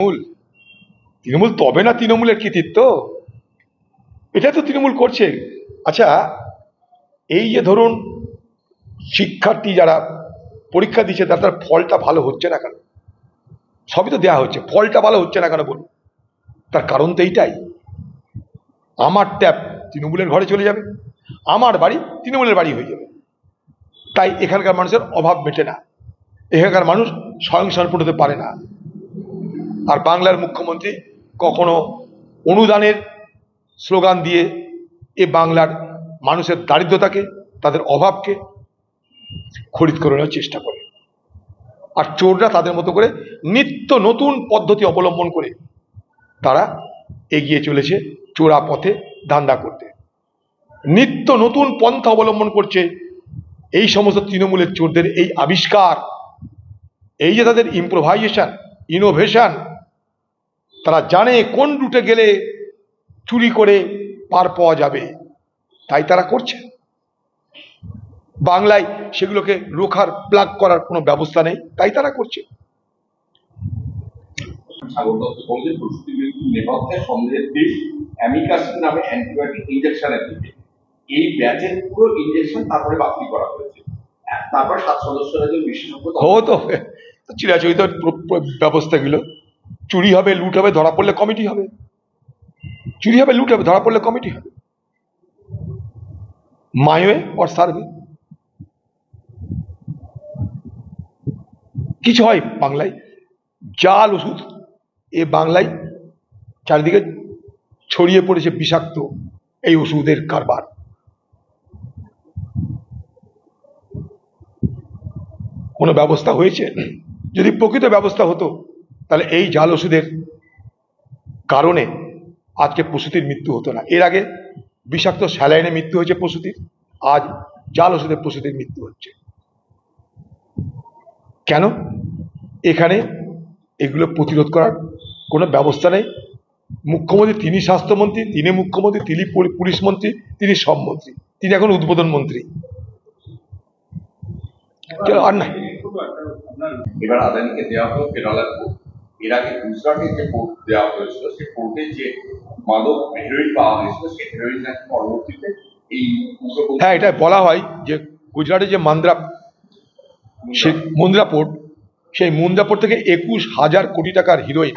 তৃণমূল? তৃণমূল তবে না তৃণমূলের কৃতিত্ব? এটা তো তৃণমূল করছে। আচ্ছা এই যে ধরুন শিক্ষার্থী যারা পরীক্ষা দিচ্ছে, তার ফলটা ভালো হচ্ছে না কেন? সবই তো দেওয়া হচ্ছে। ফলটা ভালো হচ্ছে না কেন বলুন? তার কারণ তো এইটাই। আমার ট্যাপ তৃণমূলের ঘরে চলে যাবে, আমার বাড়ি তৃণমূলের বাড়ি হয়ে যাবে। তাই এখানকার মানুষের অভাব মেটে না। এখানকার মানুষ স্বয়ংসম্পূর্ণ হতে পারে না। আর বাংলার মুখ্যমন্ত্রী কখনো অনুদানের স্লোগান দিয়ে এ বাংলার মানুষের দারিদ্রতাকে, তাদের অভাবকে খরিদ করে নেওয়ার চেষ্টা করে। আর চোররা তাদের মতো করে নিত্য নতুন পদ্ধতি অবলম্বন করে তারা এগিয়ে চলেছে চোরা পথে ধান্দা করতে। নিত্য নতুন পন্থা অবলম্বন করছে এই সমস্ত তৃণমূলের চোরদের এই আবিষ্কার। এই যে তাদের ইম্প্রোভাইজেশন ইনোভেশন তারা জানে কোন রুটে গেলে চুরি করে পার পাওয়া যাবে। তাই তারা করছে। বাংলায় সেগুলোকে রোখার প্লাগ করার কোনো ব্যবস্থা নেই তাই তারা করছে। নামে অ্যান্টিবায়োটিক দিকে এই ব্যাচের পুরো তারপরে বাতিল করা হয়েছে। আর তারপর সাত সদস্যের বিশেষজ্ঞ তো চিরাচরিত ব্যবস্থাগুলো। চুরি হবে, লুট হবে, ধরা পড়লে কমিটি হবে। চুরি হবে, লুট হবে, ধরা পড়লে কমিটি হবে। মায়োয়ে অর সার্ভে। কিছু হয় বাংলায়। জাল ওষুধ। এ বাংলায় চারিদিকে ছড়িয়ে পড়েছে বিষাক্ত এই ওষুধের কারবার। কোনো ব্যবস্থা হয়েছে? যদি প্রকৃত ব্যবস্থা হতো তাহলে এই জাল ওষুধের কারণে আজকে প্রসূতির মৃত্যু হতো না। এর আগে বিষাক্ত স্যালাইনে মৃত্যু হয়েছে প্রসূতির, আজ জাল ওষুধে প্রসূতির মৃত্যু হচ্ছে। কেন? এখানে এগুলো প্রতিরোধ করার কোনো ব্যবস্থা নেই। মুখ্যমন্ত্রী, তিনি স্বাস্থ্যমন্ত্রী, তিনি মুখ্যমন্ত্রী, তিনি পুলিশ মন্ত্রী, তিনি সব মন্ত্রী, তিনি এখন উদ্বোধন মন্ত্রী। আর নাই? এবার আদানিকে দেওয়া হলো কেরালার এর আগে গুজরাটে যে কোর্ট দেওয়া হয়েছিল সেই কোর্টে যে মাদক হেরোইন পাওয়া গেছিল সেই হেরোইন নাকি পরবর্তীতে এই হ্যাঁ এটা বলা হয় যে গুজরাটে যে মান্দ্রা সে মুন্দ্রা পোর্ট সেই মুন্দ্রা পোর্ট থেকে একুশ হাজার কোটি টাকার হিরোইন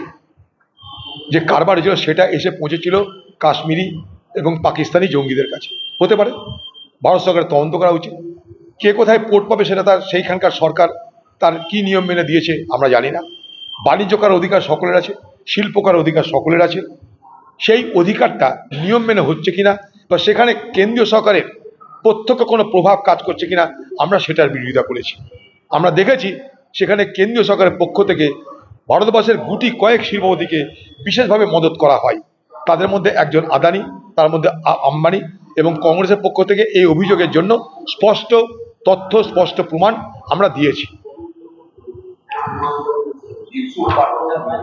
যে কারবার হয়েছিল সেটা এসে পৌঁছেছিল কাশ্মীরি এবং পাকিস্তানি জঙ্গিদের কাছে। হতে পারে। ভারত সরকারের তদন্ত করা উচিত। কে কোথায় পোর্ট পাবে সেটা তার সেইখানকার সরকার তার কি নিয়ম মেনে দিয়েছে আমরা জানি না। বাণিজ্য করার অধিকার সকলের আছে শিল্প করার অধিকার সকলের আছে। সেই অধিকারটা নিয়ম মেনে হচ্ছে কিনা বা সেখানে কেন্দ্রীয় সরকারের প্রত্যক্ষ কোনো প্রভাব কাজ করছে কিনা, আমরা সেটার বিরোধিতা করেছি। আমরা দেখেছি সেখানে কেন্দ্রীয় সরকারের পক্ষ থেকে ভারতবর্ষের গুটি কয়েক শিল্পপতিকে বিশেষভাবে মদত করা হয়। তাদের মধ্যে একজন আদানি, তার মধ্যে আম্বানি এবং কংগ্রেসের পক্ষ থেকে এই অভিযোগের জন্য স্পষ্ট তথ্য, স্পষ্ট প্রমাণ আমরা দিয়েছি। 你做发生任。